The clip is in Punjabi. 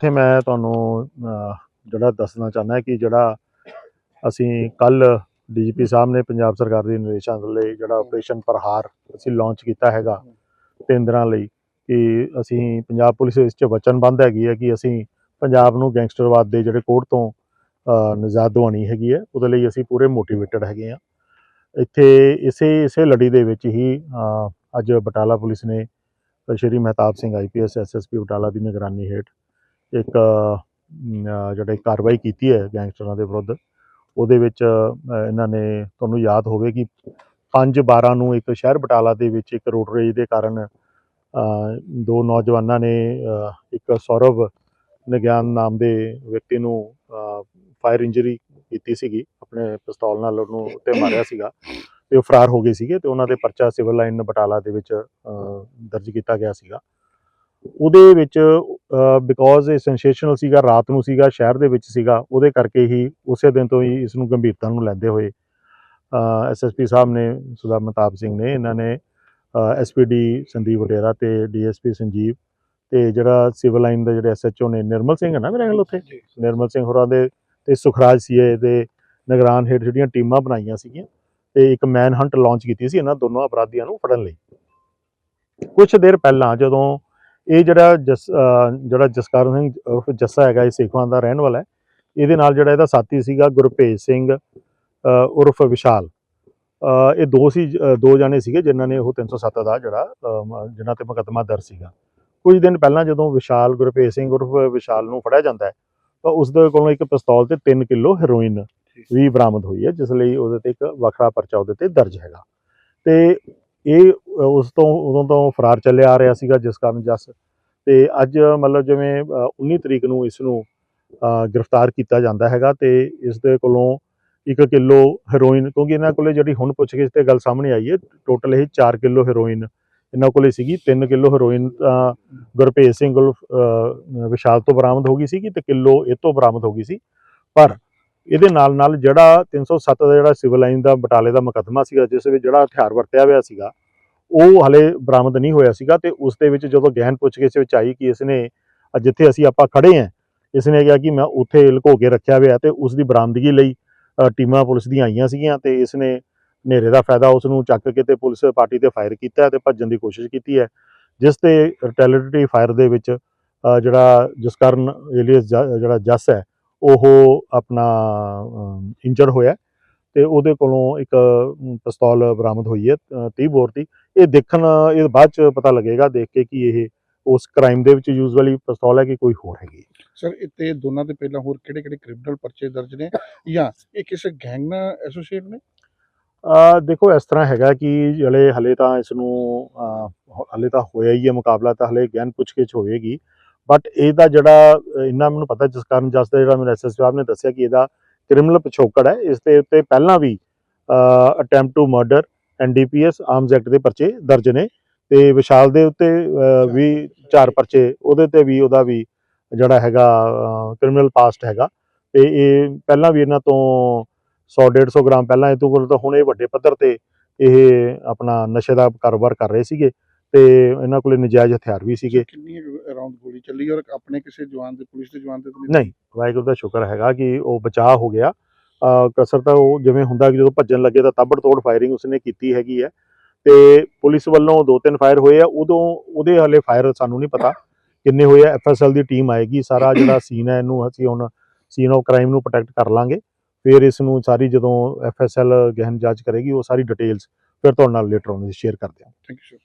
ਇੱਥੇ ਮੈਂ ਤੁਹਾਨੂੰ ਜਿਹੜਾ ਦੱਸਣਾ ਚਾਹੁੰਦਾ ਕਿ ਜਿਹੜਾ ਅਸੀਂ ਕੱਲ ਡੀਜੀਪੀ ਸਾਹਿਬ ਨੇ ਪੰਜਾਬ ਸਰਕਾਰ ਦੇ ਨਿਰਦੇਸ਼ਾਂ ਲਈ ਜਿਹੜਾ ਆਪਰੇਸ਼ਨ ਪ੍ਰਹਾਰ ਅਸੀਂ ਲਾਂਚ ਕੀਤਾ ਹੈਗਾ ਤਿੰਨ ਦਿਨਾਂ ਲਈ ਕਿ ਅਸੀਂ ਪੰਜਾਬ ਪੁਲਿਸ ਇਸ 'ਚ ਵਚਨਬੱਧ ਹੈਗੀ ਹੈ ਕਿ ਅਸੀਂ ਪੰਜਾਬ ਨੂੰ ਗੈਂਗਸਟਰਵਾਦ ਦੇ ਜਿਹੜੇ ਕੋੜ ਤੋਂ ਅਹ, ਨਿਜਾਤ ਦਿਵਾਉਣੀ ਹੈਗੀ ਹੈ ਉਹਦੇ ਲਈ ਅਸੀਂ ਪੂਰੇ ਮੋਟੀਵੇਟਡ ਹੈਗੇ ਆ ਇੱਥੇ ਇਸੇ ਇਸੇ ਲੜੀ ਦੇ ਵਿੱਚ ਹੀ ਅੱਜ ਬਟਾਲਾ ਪੁਲਿਸ ਨੇ ਸ਼੍ਰੀ ਮਹਿਤਾਬ ਸਿੰਘ ਆਈਪੀਐਸ ਐਸਐਸਪੀ ਬਟਾਲਾ ਦੀ ਨਿਗਰਾਨੀ ਹੇਠ ਇੱਕ ਅ, ਕਾਰਵਾਈ ਕੀਤੀ ਹੈ ਗੈਂਗਸਟਰਾਂ ਦੇ ਵਿਰੁੱਧ ਉਹਦੇ ਵਿੱਚ ਇਹਨਾਂ ਨੇ ਤੁਹਾਨੂੰ ਯਾਦ ਹੋਵੇ ਕਿ 5 12 ਨੂੰ ਇੱਕ ਸ਼ਹਿਰ ਬਟਾਲਾ ਦੇ ਵਿੱਚ ਇੱਕ ਰੋਡ ਰੇਜ ਦੇ ਕਾਰਨ ਦੋ ਨੌਜਵਾਨਾਂ ਨੇ ਇੱਕ ਸੌਰਵ ਨਿਗਿਆਨ ਨਾਮ ਦੇ ਵਿਅਕਤੀ ਨੂੰ ਫਾਇਰ ਇੰਜਰੀ ਕੀਤੀ ਸੀਗੀ ਆਪਣੇ ਪਿਸਤੌਲ ਨਾਲ ਉਹਨੂੰ ਉੱਤੇ ਮਾਰਿਆ ਸੀਗਾ ਤੇ ਉਹ ਫਰਾਰ ਹੋ ਗਏ ਸੀਗੇ ਤੇ ਉਹਨਾਂ ਦੇ ਪਰਚਾ ਸਿਵਲ ਲਾਈਨ ਬਟਾਲਾ ਦੇ ਵਿੱਚ ਦਰਜ ਕੀਤਾ ਗਿਆ ਸੀਗਾ। ਉਹਦੇ ਵਿੱਚ ਬਿਕੋਜ਼ ਇਹ ਸੈਂਸੇਸ਼ਨਲ ਸੀਗਾ ਰਾਤ ਨੂੰ ਸੀਗਾ ਸ਼ਹਿਰ ਦੇ ਵਿੱਚ ਸੀਗਾ ਉਹਦੇ ਕਰਕੇ ਹੀ ਉਸੇ ਦਿਨ ਤੋਂ ਹੀ ਇਸ ਨੂੰ ਗੰਭੀਰਤਾ ਨੂੰ ਲੈਂਦੇ ਹੋਏ ਐਸਐਸਪੀ ਸਾਹਿਬ ਨੇ ਸੁਦਾ ਮਤਾਬ ਸਿੰਘ ਨੇ ਇਹਨਾਂ ਨੇ ਐਸਪੀਡੀ ਸੰਦੀਪ ਵਡੇਰਾ ਤੇ ਡੀਐਸਪੀ ਸੰਜੀਵ ਤੇ ਜਿਹੜਾ ਸਿਵਲ ਲਾਈਨ ਦਾ ਜਿਹੜੇ ਐਸਐਚਓ ਨੇ ਨਿਰਮਲ ਸਿੰਘ ਹੈ ਨਾ ਮੇਰੇ ਖਿਆਲ ਉੱਥੇ? ਨਿਰਮਲ ਸਿੰਘ ਹੋਰਾਂ ਦੇ ਤੇ ਸੁਖਰਾਜ ਸੀਏ ਦੇ ਨਿਗਰਾਨ ਹੇਠ ਜਿਹੜੀਆਂ ਟੀਮਾਂ ਬਣਾਈਆਂ ਸੀਗੀਆਂ ਤੇ ਇੱਕ ਮੈਨ ਹੰਟ ਲਾਂਚ ਕੀਤੀ ਸੀ ਇਹਨਾਂ ਦੋਨੋਂ ਅਪਰਾਧੀਆਂ ਨੂੰ ਫੜਨ ਲਈ। ਕੁਝ ਦੇਰ ਪਹਿਲਾਂ ਜਦੋਂ ਇਹ ਜਿਹੜਾ ਜਸ ਜਿਹੜਾ ਜਸਕਰਨ ਸਿੰਘ ਉਰਫ ਜੱਸਾ ਹੈਗਾ ਇਹ ਸੇਖਵਾਂ ਦਾ ਰਹਿਣ ਵਾਲਾ ਹੈ। ਇਹਦੇ ਨਾਲ ਜਿਹੜਾ ਇਹਦਾ ਸਾਥੀ ਸੀਗਾ ਗੁਰਭੇਜ ਸਿੰਘ ਉਰਫ ਵਿਸ਼ਾਲ। ਇਹ ਦੋ ਸੀ ਦੋ ਜਾਣੇ ਸੀਗੇ ਜਿਨ੍ਹਾਂ ਨੇ ਉਹ 307 ਦਾ ਜਿਹੜਾ ਜਿਨ੍ਹਾਂ ਤੇ ਮੁਕੱਦਮਾ ਦਰਜ ਸੀਗਾ। ਕੁਝ ਦਿਨ ਪਹਿਲਾਂ ਜਦੋਂ ਵਿਸ਼ਾਲ ਗੁਰਭੇਜ ਸਿੰਘ ਉਰਫ ਵਿਸ਼ਾਲ ਨੂੰ ਫੜਿਆ ਜਾਂਦਾ ਹੈ ਤਾਂ ਉਸ ਦੇ ਕੋਲੋਂ ਇੱਕ ਪਿਸਤੌਲ ਤੇ 3 ਕਿਲੋ ਹੈਰੋਇਨ ਵੀ ਬਰਾਮਦ ਹੋਈ ਹੈ ਜਿਸ ਲਈ ਉਹਦੇ ਤੇ ਇੱਕ ਵੱਖਰਾ ਪਰਚਾ ਉਹਦੇ ਤੇ ਦਰਜ ਹੈਗਾ। ਤੇ ਇਹ ਉਸ ਤੋਂ ਉਦੋਂ ਤੋਂ ਫਰਾਰ ਚੱਲਿਆ ਆ ਰਿਹਾ ਸੀਗਾ ਜਿਸ ਕਾਰਨ ਜਸ ਤੇ ਅੱਜ ਮਤਲਬ ਜਿਵੇਂ ਅ, 19 ਤਰੀਕ ਨੂੰ ਇਸ ਨੂੰ ਗ੍ਰਿਫਤਾਰ ਕੀਤਾ ਜਾਂਦਾ ਹੈਗਾ ਤੇ ਇਸ ਦੇ ਕੋਲੋਂ 1 ਕਿਲੋ ਹੈਰੋਇਨ ਕਿਉਂਕਿ ਇਹਨਾਂ ਕੋਲੇ ਜਿਹੜੀ ਹੁਣ ਪੁੱਛਗਿੱਛ ਤੇ ਗੱਲ ਸਾਹਮਣੇ ਆਈ ਹੈ ਟੋਟਲ ਇਹ 4 ਕਿਲੋ ਹੈਰੋਇਨ ਇਹਨਾਂ ਕੋਲੇ ਸੀਗੀ 3 ਕਿਲੋ ਹੈਰੋਇਨ ਤਾਂ ਗੁਰਭੇਜ ਸਿੰਘ ਵਿਸ਼ਾਲ ਤੋਂ ਬਰਾਮਦ ਹੋ ਗਈ ਸੀਗੀ ਤੇ ਕਿਲੋ ਇਹ ਤੋਂ ਬਰਾਮਦ ਹੋ ਗਈ ਸੀ। ਪਰ ਇਹਦੇ ਨਾਲ ਨਾਲ ਜਿਹੜਾ 307 ਦਾ ਜਿਹੜਾ ਸਿਵਲ ਲਾਈਨ ਦਾ ਬਟਾਲੇ ਦਾ ਮੁਕੱਦਮਾ ਸੀਗਾ, ਜਿਸ ਵਿੱਚ ਜਿਹੜਾ ਹਥਿਆਰ ਵਰਤਿਆ ਹੋਇਆ ਸੀਗਾ, ਉਹ ਹਲੇ ਬਰਾਮਦ ਨਹੀਂ ਹੋਇਆ ਸੀਗਾ ਤੇ ਉਸ ਦੇ ਵਿੱਚ ਜਦੋਂ ਗਹਿਨ ਪੁੱਛਗਿੱਛ ਵਿੱਚ ਆਈ ਕਿ ਇਸ ਨੇ ਜਿੱਥੇ ਅਸੀਂ ਆਪਾਂ ਖੜੇ ਆਂ ਇਸਨੇ ਕਿਹਾ ਕਿ ਮੈਂ ਉੱਥੇ ਲੁਕੋ ਕੇ ਰੱਖਿਆ ਹੋਇਆ ਤੇ ਉਸ ਦੀ ਬਰਾਮਦਗੀ ਲਈ ਟੀਮਾਂ ਪੁਲਿਸ ਦੀਆਂ ਆਈਆਂ ਸੀਗੀਆਂ ਤੇ ਇਸਨੇ ਹਨੇਰੇ ਦਾ ਫਾਇਦਾ ਉਸ ਨੂੰ ਚੱਕ ਕੇ ਤੇ ਪੁਲਿਸ ਪਾਰਟੀ ਤੇ ਫਾਇਰ ਕੀਤਾ ਤੇ ਭੱਜਣ ਦੀ ਕੋਸ਼ਿਸ਼ ਕੀਤੀ ਹੈ, ਜਿਸ ਤੇ ਰਿਟੈਲੀਟਰੀ ਫਾਇਰ ਦੇ ਵਿੱਚ ਜਿਹੜਾ ਜਿਸ ਕਾਰਨ ਏਲੀਅਸ ਜਿਹੜਾ ਜੱਸ ਹੈ ਉਹ ਆਪਣਾ ਇੰਜਰ ਹੋਇਆ ਤੇ ਉਹਦੇ ਕੋਲੋਂ ਇੱਕ ਪਿਸਤੌਲ ਬਰਾਮਦ ਹੋਈ ਹੈ ਅ, 30 ਬੋਰ ਦੀ। ਇਹ ਦੇਖਣ ਇਹ ਬਾਅਦ ਚ ਪਤਾ ਲੱਗੇਗਾ ਦੇਖ ਕੇ ਕਿ ਇਹ ਉਸ ਕ੍ਰਾਈਮ ਦੇ ਵਿੱਚ ਯੂਜ਼ ਵਾਲੀ ਪਿਸਤੌਲ ਹੈ ਕਿ ਕੋਈ ਹੋਰ ਹੈਗੀ ਸਰ ਇੱਥੇ ਦੋਨਾਂ ਦੇ ਪਹਿਲਾਂ ਹੋਰ ਕਿਹੜੇ ਕਿਹੜੇ ਕ੍ਰਿਮੀਨਲ ਪਰਚੇ ਦਰਜ ਨੇ? ਜਾਂ ਇਹ ਕਿਸੇ ਗੈਂਗ ਨਾਲ ਐਸੋਸੀਏਟ ਨੇ? ਅ ਦੇਖੋ ਇਸ ਤਰ੍ਹਾਂ ਹੈਗਾ ਕਿ ਜਿਹੜੇ ਹਲੇ ਤਾਂ ਇਸ ਨੂੰ ਹਲੇ ਤਾਂ ਹੋਇਆ ਹੀ ਹੈ ਮੁਕਾਬਲਾ ਤਾਂ ਹਲੇ ਗਿਆਨ ਪੁੱਛਗਿੱਛ ਹੋਵੇਗੀ ਬਟ ਇਹਦਾ ਜਿਹੜਾ ਅ, ਇੰਨਾ ਮੈਨੂੰ ਪਤਾ ਜਿਸ ਕਾਰਨ ਜਸ ਦਾ ਜਿਹੜਾ ਮੈਨੂੰ ਐਸਐਸ ਸਾਹਿਬ ਨੇ ਦੱਸਿਆ ਕਿ ਇਹਦਾ ਕ੍ਰਿਮੀਨਲ ਪਿਛੋਕੜ ਹੈ ਇਸ ਦੇ ਉੱਤੇ ਪਹਿਲਾਂ ਵੀ attempt to murder NDPS arms act ਦੇ ਪਰਚੇ ਦਰਜ ਨੇ ਤੇ ਵਿਸ਼ਾਲ ਦੇ ਉੱਤੇ ਵੀ ਚਾਰ ਪਰਚੇ ਉਹਦੇ ਤੇ ਵੀ ਉਹਦਾ ਵੀ ਜਿਹੜਾ ਹੈਗਾ ਕ੍ਰਿਮੀਨਲ ਪਾਸਟ ਹੈਗਾ ਤੇ ਇਹ ਪਹਿਲਾਂ ਵੀ ਇਹਨਾਂ ਤੋਂ 100 150 ਗ੍ਰਾਮ ਪਹਿਲਾਂ ਇਹ ਤੋਂ ਕੋਲ ਤਾਂ ਹੁਣ ਇਹ ਵੱਡੇ ਪੱਧਰ ਤੇ ਇਹ ਆਪਣਾ ਨਸ਼ੇ ਦਾ ਕਾਰੋਬਾਰ ਕਰ ਰਹੇ ਸੀਗੇ ਤੇ ਇਹਨਾਂ ਕੋਲੇ ਨਜਾਇਜ਼ ਹਥਿਆਰ ਵੀ ਸੀਗੇ। ਅਰਾਊਂਡ ਗੋਲੀ ਚੱਲੀ ਔਰ ਆਪਣੇ ਕਿਸੇ ਜਵਾਨ ਦੇ ਪੁਲਿਸ ਦੇ ਜਵਾਨ ਦੇ ਤਾਂ ਨਹੀਂ ਵਾਹਿਗੁਰੂ ਦਾ ਸ਼ੁਕਰ ਹੈਗਾ ਕਿ ਉਹ ਬਚਾਅ ਹੋ ਗਿਆ। ਕਸਰ ਤਾਂ ਉਹ ਜਿਵੇਂ ਹੁੰਦਾ ਕਿ ਜਦੋਂ ਭੱਜਣ ਲੱਗੇ ਤਾਂ ਤਾਬੜ ਤੋੜ ਫਾਇਰਿੰਗ ਉਸਨੇ ਕੀਤੀ ਹੈਗੀ ਹੈ। ਤੇ ਪੁਲਿਸ ਵੱਲੋਂ ਦੋ ਤਿੰਨ ਫਾਇਰ ਹੋਏ ਆ ਉਦੋਂ ਉਹਦੇ ਹਲੇ ਫਾਇਰ ਸਾਨੂੰ ਨਹੀਂ ਪਤਾ ਕਿੰਨੇ ਹੋਏ ਆ ਐਫਐਸਐਲ ਦੀ ਟੀਮ ਆਏਗੀ ਸਾਰਾ ਜਿਹੜਾ ਸੀਨ ਹੈ ਇਹਨੂੰ ਅਸੀਂ ਹੁਣ ਸੀਨ ਆਫ ਕ੍ਰਾਈਮ ਨੂੰ ਪ੍ਰੋਟੈਕਟ ਕਰ ਲਾਂਗੇ। ਫਿਰ ਇਸ ਨੂੰ ਸਾਰੀ ਜਦੋਂ ਐਫਐਸਐਲ ਗਹਿਨ ਜਾਂਚ ਕਰੇਗੀ ਉਹ ਸਾਰੀ ਡਿਟੇਲਸ ਫਿਰ ਤੁਹਾਡੇ ਨਾਲ ਲੇਟਰ ਔਨ ਸ਼ੇਅਰ ਕਰਦੇ ਹਾਂ। Thank you sir